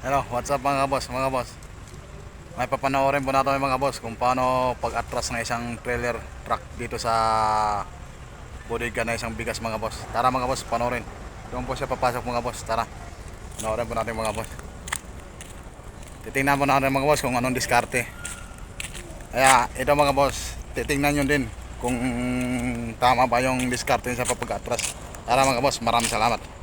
Hello, what's up mga boss, mga boss. May papanoorin po natin mga boss kung paano pag-atras ng isang trailer truck dito sa bodega na isang bigas mga boss. Tara mga boss, panoorin. Doon po siya papasok mga boss, tara. Panoorin po natin mga boss. Titingnan po natin mga boss kung anong diskarte. Kaya ito mga boss, titingnan nyo din kung tama ba yung diskarte sa pag-atras. Tara mga boss, maraming salamat.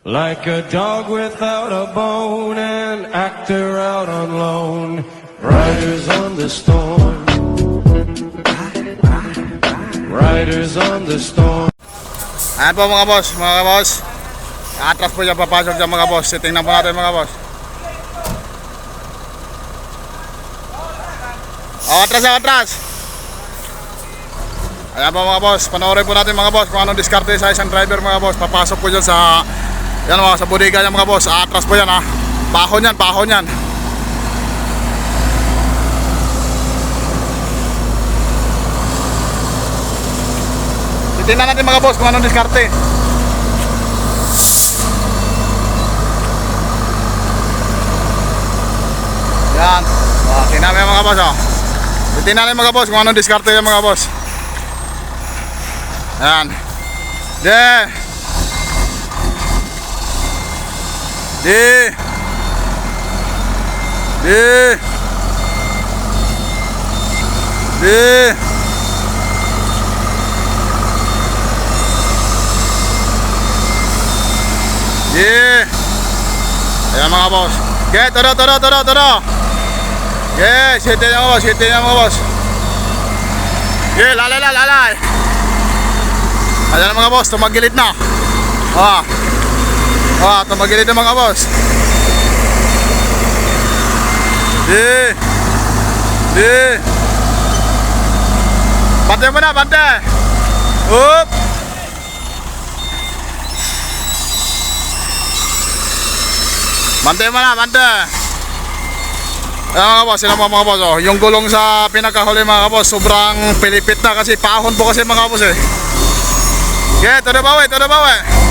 Like a dog without a bone, an actor out on loan, riders on the storm. Riders on the storm. Ayan po mga boss, mga boss. Atras po siya papasok dyan mga boss. Titingnan po natin mga boss. Atras atras. Ayan po mga boss, panoorin po natin mga boss kung anong diskarte sa isang driver mga boss. Papasok po dyan sa, yan mga sa bodega yan mga boss. Atras po yan ha. Pahon yan, pahon yan. Titingnan natin mga boss kung anong diskarte. Yan. O, tingnan mo mga boss oh. Titingnan natin mga boss kung anong diskarte yan mga boss. Yan. De. De. De. De. Yeah. Ayan mga boss. Okay, tara, tara, tara, tara. Yeah, sete niya mga boss, sete niya mga boss. Lalay, lalay, lalay. Ayan mga boss, tumagilid na. Ah. Ah, tumagilid na mga boss. Yeah. Yeah. Bante mo na, bante. Up. Bante mo na, bante. Ayan mga boss, sila mga mga boss. Oh. Yung gulong sa pinakahuli mga boss, sobrang pilipit na kasi pahon po kasi mga boss eh. Sige, todo bawi, todo bawi.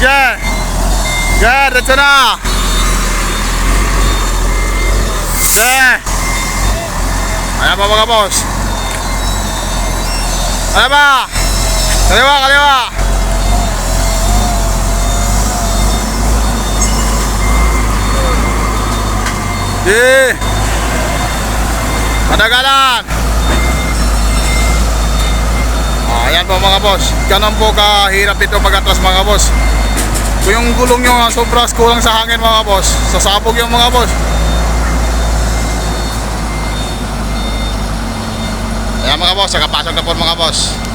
Sige, dito na. Sige. Ayan pa mga boss. Ayan pa. Kaliwa, kaliwa. Di. Madagalan. Ayan po mga boss. Ganun po kahirap ito mag-atras mga boss. Kung yung gulong nyo ah, sobra kulang sa hangin mga boss, sasabog yung mga boss. Ayan mga boss, nakapasok na po mga boss.